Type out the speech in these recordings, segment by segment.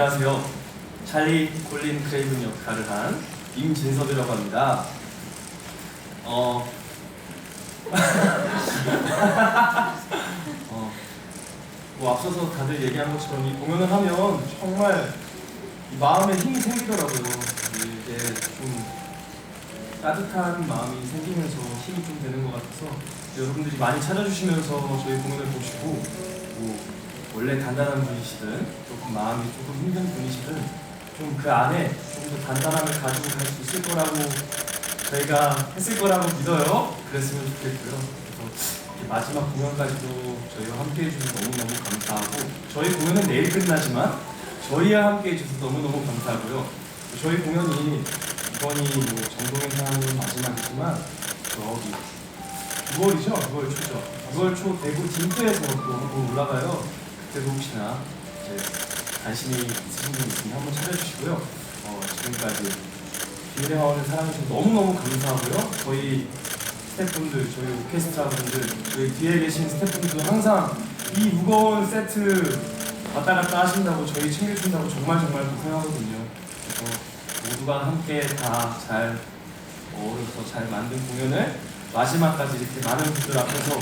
안녕하세요. 찰리 콜린 크레이븐 역할을 한 임진섭이라고 합니다. 어, 어, 뭐 앞서서 다들 얘기한 것처럼 이 공연을 하면 정말 이 마음에 힘이 생기더라고요. 이게 좀 따뜻한 마음이 생기면서 힘이 좀 되는 것 같아서 여러분들이 많이 찾아주시면서 저희 공연을 보시고 뭐 원래 단단한 분이시든 조금 마음이 조금 힘든 분이시든 좀 그 안에 좀더 단단함을 가지고 갈 수 있을 거라고 저희가 했을 거라고 믿어요. 그랬으면 좋겠고요. 그래서 마지막 공연까지도 저희와 함께 해주셔서 너무너무 감사하고 저희 공연은 내일 끝나지만 저희와 함께 해주셔서 너무너무 감사하고요. 저희 공연이 이번이 뭐 정동에서 하는 마지막이지만 저기 9월이죠? 9월 초죠. 9월 초 대구 진주에서 또 올라가요. 그때도 혹시나 이제 관심이 있으신 분 있으면 한번 찾아주시고요. 어, 지금까지 비밀의 화원을 사랑해주셔서 너무너무 감사하고요. 저희 스태프분들, 저희 오케스트라 분들, 저희 뒤에 계신 스태프분들 항상 이 무거운 세트 왔다 갔다 하신다고 저희 챙겨준다고 정말 정말 고생하거든요. 그래서 모두가 함께 다 잘 어우러서 잘 만든 공연을 마지막까지 이렇게 많은 분들 앞에서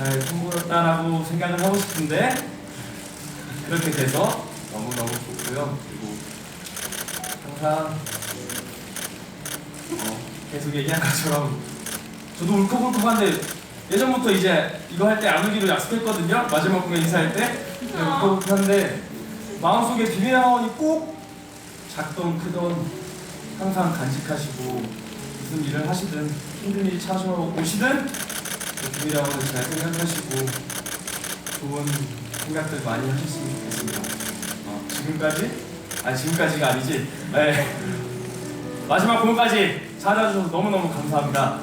잘 선보였다라고 생각을 하고 싶은데 그렇게 돼서 너무너무 좋고요. 그리고 항상 어, 계속 얘기한 것처럼 저도 울컥울컥한데 예전부터 이제 이거 할 때 안 울기로 약속했거든요. 마지막 공연 인사할 때 네, 울컥울컥한데 마음속에 비밀 하원이 꼭 작던 크던 항상 간직하시고 무슨 일을 하시든 힘든 일이 찾아오시든 하원을 잘 생각하시고 좋은 생각들 많이 하셨으면 좋겠습니다. 어, 지금까지? 아니 지금까지가 아니지. 네. 마지막 공연까지 찾아주셔서 너무너무 감사합니다.